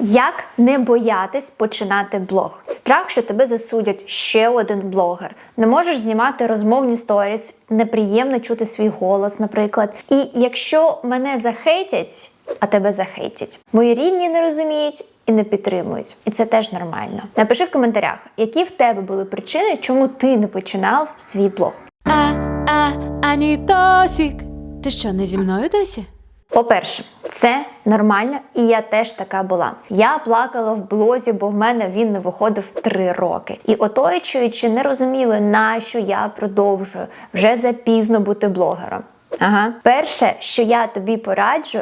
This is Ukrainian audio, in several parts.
Як не боятись починати блог? Страх, що тебе засудять ще один блогер. Не можеш знімати розмовні сторіс, неприємно чути свій голос, наприклад. І якщо мене захейтять, а тебе захейтять, мої рідні не розуміють і не підтримують. І це теж нормально. Напиши в коментарях, які в тебе були причини, чому ти не починав свій блог. А, а, Анітосік. Ти що, не зі мною досі? По-перше, це нормально, і я теж така була. Я плакала в блозі, бо в мене він не виходив три роки. І оточуючи не розуміли, на що я продовжую вже запізно бути блогером. Ага, перше, що я тобі пораджу.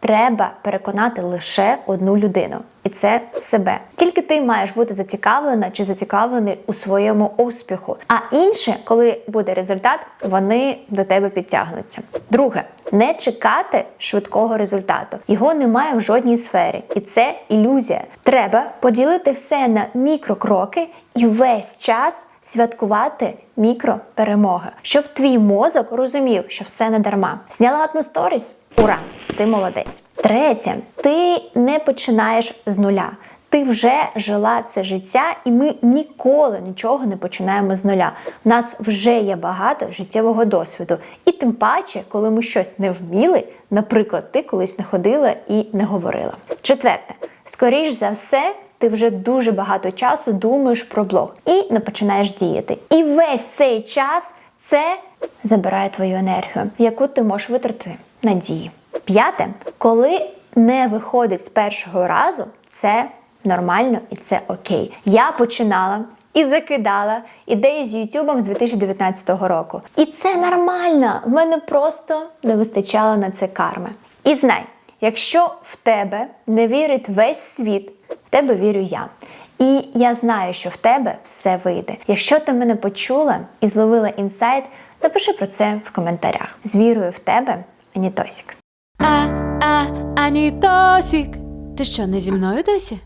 Треба переконати лише одну людину, і це себе. Тільки ти маєш бути зацікавлена чи зацікавлений у своєму успіху. А інше, коли буде результат, вони до тебе підтягнуться. Друге, не чекати швидкого результату. Його немає в жодній сфері, і це ілюзія. Треба поділити все на мікрокроки і весь час святкувати мікроперемоги, щоб твій мозок розумів, що все не дарма. Зняла одну сторіс. Ура! Ти молодець. Третє, ти не починаєш з нуля. Ти вже жила це життя, і ми ніколи нічого не починаємо з нуля. У нас вже є багато життєвого досвіду. І тим паче, коли ми щось не вміли, наприклад, ти колись не ходила і не говорила. Четверте, скоріш за все, ти вже дуже багато часу думаєш про блог і не починаєш діяти. І весь цей час це забирає твою енергію, яку ти можеш витратити на дії. П'яте, коли не виходить з першого разу, це нормально і це окей. Я починала. І закидала ідеї з Ютубом з 2019 року. І це нормально. В мене просто не вистачало на це карми. І знай, якщо в тебе не вірить весь світ, в тебе вірю я. І я знаю, що в тебе все вийде. Якщо ти мене почула і зловила інсайт, напиши про це в коментарях. З вірою в тебе, Анітосік. А, а, Анітосік. Ти що, не зі мною досі?